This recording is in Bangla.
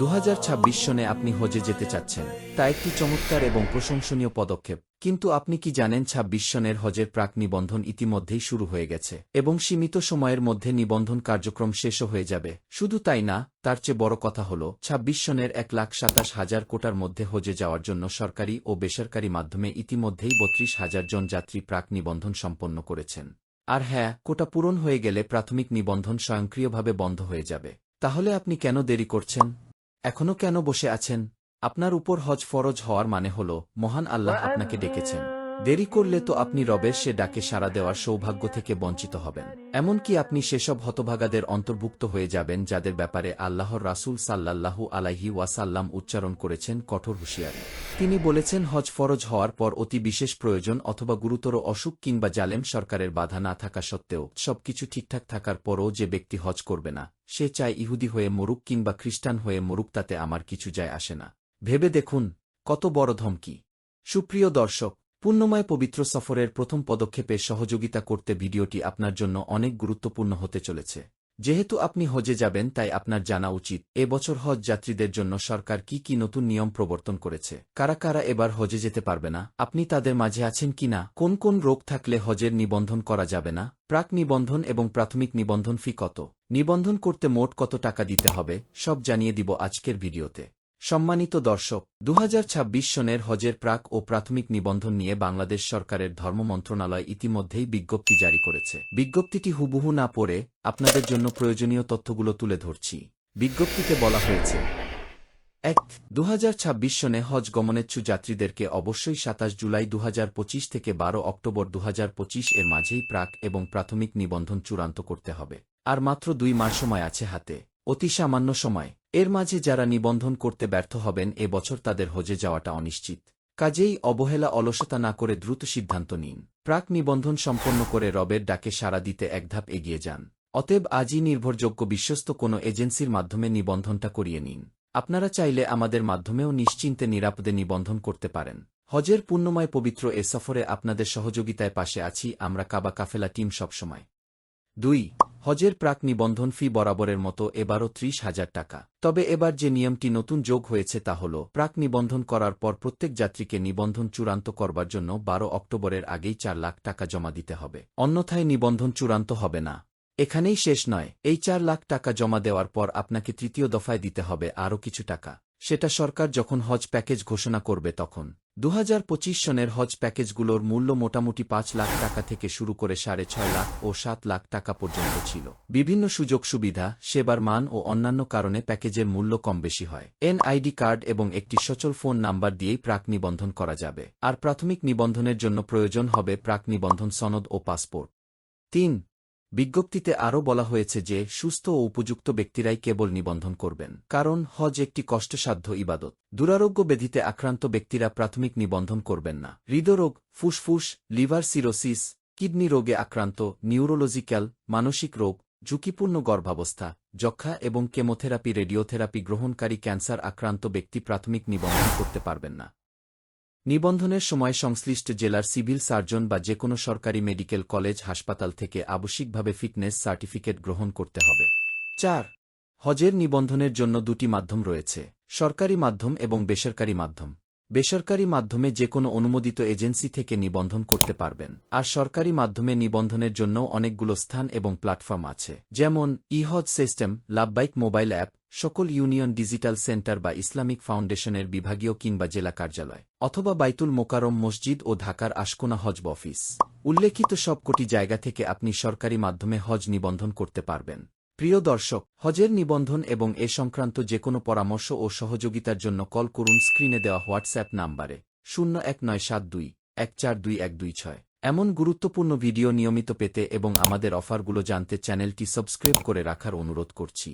দু হাজার ছাব্বিশ সনে আপনি হজে যেতে চাচ্ছেন, তা একটি চমৎকার এবং প্রশংসনীয় পদক্ষেপ। কিন্তু আপনি কি জানেন ছাব্বিশ সনের হজের প্রাক নিবন্ধন ইতিমধ্যেই শুরু হয়ে গেছে, এবং সীমিত সময়ের মধ্যে নিবন্ধন কার্যক্রম শেষও হয়ে যাবে। শুধু তাই না, তার চেয়ে বড় কথা হল, ছাব্বিশ সনের এক লাখ সাতাশ হাজার কোটার মধ্যে হজে যাওয়ার জন্য সরকারি ও বেসরকারি মাধ্যমে ইতিমধ্যেই বত্রিশ হাজার জন যাত্রী প্রাক নিবন্ধন সম্পন্ন করেছেন। আর হ্যাঁ কোটা পূরণ হয়ে গেলে প্রাথমিক নিবন্ধন স্বয়ংক্রিয়ভাবে বন্ধ হয়ে যাবে। তাহলে আপনি কেন দেরি করছেন? এখনও কেন বসে আছেন? আপনার উপর হজ ফরজ হওয়ার মানে হল মহান আল্লাহ আপনাকে ডেকেছেন। দেরি করলে তো আপনি রবের সে ডাকে সাড়া দেওয়ার সৌভাগ্য থেকে বঞ্চিত হবেন। এমনকি আপনি সেসব হতভাগাদের অন্তর্ভুক্ত হয়ে যাবেন যাদের ব্যাপারে আল্লাহর রাসূল সাল্লাল্লাহু আলাইহি ওয়াসাল্লাম উচ্চারণ করেছেন কঠোর হুঁশিয়ারি। তিনি বলেছেন, হজ ফরজ হওয়ার পর অতি বিশেষ প্রয়োজন অথবা গুরুতর অসুখ কিংবা জালেম সরকারের বাধা না থাকা সত্ত্বেও সবকিছু ঠিকঠাক থাকার পরও যে ব্যক্তি হজ করবে না, সে চায় ইহুদি হয়ে মরুক কিংবা খ্রিস্টান হয়ে মরুক, তাতে আমার কিছু যায় আসে না। ভেবে দেখুন, কত বড় ধমকি। সুপ্রিয় দর্শক পুণ্যময় পবিত্র সফরের প্রথম পদক্ষেপে সহযোগিতা করতে ভিডিওটি আপনার জন্য অনেক গুরুত্বপূর্ণ হতে চলেছে। যেহেতু আপনি হজে যাবেন, তাই আপনার জানা উচিত, এ বছর হজ যাত্রীদের জন্য সরকার কি কি নতুন নিয়ম প্রবর্তন করেছে? কারা কারা এবার হজে যেতে পারবে না? আপনি তাদের মাঝে আছেন কিনা কোন কোন রোগ থাকলে হজের নিবন্ধন করা যাবে না? প্রাক নিবন্ধন এবং প্রাথমিক নিবন্ধন ফি কত? নিবন্ধন করতে মোট কত টাকা দিতে হবে? সব জানিয়ে দিব আজকের ভিডিওতে। সম্মানিত দর্শক, দুহাজার ছাব্বিশ সনের হজের প্রাক ও প্রাথমিক নিবন্ধন নিয়ে বাংলাদেশ সরকারের ধর্ম মন্ত্রণালয় ইতিমধ্যেই বিজ্ঞপ্তি জারি করেছে। বিজ্ঞপ্তিটি হুবহু না পড়ে আপনাদের জন্য প্রয়োজনীয় তথ্যগুলো তুলে ধরছি। বিজ্ঞপ্তিতে বলা হয়েছে, এক দু সনে হজ গমনেচ্ছু যাত্রীদেরকে অবশ্যই সাতাশ জুলাই দুহাজার পঁচিশ থেকে বারো অক্টোবর দুহাজার পঁচিশ এর মাঝেই প্রাক এবং প্রাথমিক নিবন্ধন চূড়ান্ত করতে হবে। আর মাত্র দুই মাস সময় আছে হাতে। অতি সামান্য সময়। এর মাঝে যারা নিবন্ধন করতে ব্যর্থ হবেন, এ বছর তাদের হজে যাওয়াটা অনিশ্চিত। কাজেই অবহেলা অলসতা না করে দ্রুত সিদ্ধান্ত নিন। প্রাক নিবন্ধন সম্পন্ন করে রবের ডাকে সাড়া দিতে এক ধাপ এগিয়ে যান। অতএব আজই নির্ভরযোগ্য বিশ্বস্ত কোনো এজেন্সির মাধ্যমে নিবন্ধনটা করিয়ে নিন। আপনারা চাইলে আমাদের মাধ্যমেও নিশ্চিন্তে নিরাপদে নিবন্ধন করতে পারেন। হজের পুণ্যময় পবিত্র এ সফরে আপনাদের সহযোগিতায় পাশে আছি আমরা কাবা কাফেলা টিম সবসময়। দুই হজের প্রাক নিবন্ধন ফি বরাবরের মতো এবারও ত্রিশ হাজার টাকা। তবে এবার যে নিয়মটি নতুন যোগ হয়েছে তা হল, প্রাক নিবন্ধন করার পর প্রত্যেক যাত্রীকে নিবন্ধন চূড়ান্ত করবার জন্য বারো অক্টোবরের আগেই চার লাখ টাকা জমা দিতে হবে। অন্যথায় নিবন্ধন চূড়ান্ত হবে না। এখানেই শেষ নয়। এই চার লাখ টাকা জমা দেওয়ার পর আপনাকে তৃতীয় দফায় দিতে হবে আরও কিছু টাকা। সেটা সরকার যখন হজ প্যাকেজ ঘোষণা করবে তখন। দু সনের হজ প্যাকেজগুলোর মূল্য মোটামুটি পাঁচ লাখ টাকা থেকে শুরু করে সাড়ে ছয় লাখ ও সাত লাখ টাকা পর্যন্ত ছিল। বিভিন্ন সুযোগ সুবিধা, সেবার মান ও অন্যান্য কারণে প্যাকেজের মূল্য কম বেশি হয়। এনআইডি কার্ড এবং একটি সচল ফোন নাম্বার দিয়েই প্রাক নিবন্ধন করা যাবে। আর প্রাথমিক নিবন্ধনের জন্য প্রয়োজন হবে প্রাক নিবন্ধন সনদ ও পাসপোর্ট। তিন বিজ্ঞপ্তিতে আরও বলা হয়েছে যে, সুস্থ ও উপযুক্ত ব্যক্তিরাই কেবল নিবন্ধন করবেন। কারণ, হজ একটি কষ্টসাধ্য ইবাদত। দুরারোগ্য ব্যাধিতে আক্রান্ত ব্যক্তিরা প্রাথমিক নিবন্ধন করবেন না। হৃদরোগ, ফুসফুস, লিভার সিরোসিস, কিডনি রোগে আক্রান্ত, নিউরোলজিক্যাল, মানসিক রোগ, ঝুঁকিপূর্ণ গর্ভাবস্থা যক্ষা এবং কেমোথেরাপি, রেডিওথেরাপি গ্রহণকারী ক্যান্সার আক্রান্ত ব্যক্তি প্রাথমিক নিবন্ধন করতে পারবেন না। নিবন্ধনের সময় সংশ্লিষ্ট জেলার সিভিল সার্জন বা যে কোনো সরকারি মেডিকেল কলেজ, হাসপাতাল থেকে আবশ্যিকভাবে ফিটনেস সার্টিফিকেট গ্রহণ করতে হবে। চার, হজের নিবন্ধনের জন্য দুটি মাধ্যম রয়েছে, সরকারি মাধ্যম এবং বেসরকারি মাধ্যম। বেসরকারি মাধ্যমে যে কোনো অনুমোদিত এজেন্সি থেকে নিবন্ধন করতে পারবেন, আর সরকারি মাধ্যমে নিবন্ধনের জন্য অনেকগুলো স্থান এবং প্ল্যাটফর্ম আছে। যেমন, ইহজ সিস্টেম, লাভবাইক মোবাইল অ্যাপ সকল ইউনিয়ন ডিজিটাল সেন্টার বা ইসলামিক ফাউন্ডেশনের বিভাগীয় কিংবা জেলা কার্যালয়, অথবা বাইতুল মোকারম মসজিদ ও ঢাকার আশকোনা হজ অফিস। উল্লেখিত সবকটি জায়গা থেকে আপনি সরকারি মাধ্যমে হজ নিবন্ধন করতে পারবেন। প্রিয় দর্শক, হজের নিবন্ধন এবং এ সংক্রান্ত যে কোনো পরামর্শ ও সহযোগিতার জন্য কল করুন স্ক্রিনে দেওয়া হোয়াটসঅ্যাপ নাম্বারে শূন্য এক নয় সাত দুই, এক চার দুই, এক দুই ছয়। এমন গুরুত্বপূর্ণ ভিডিও নিয়মিত পেতে এবং আমাদের অফারগুলো জানতে চ্যানেলটি সাবস্ক্রাইব করে রাখার অনুরোধ করছি।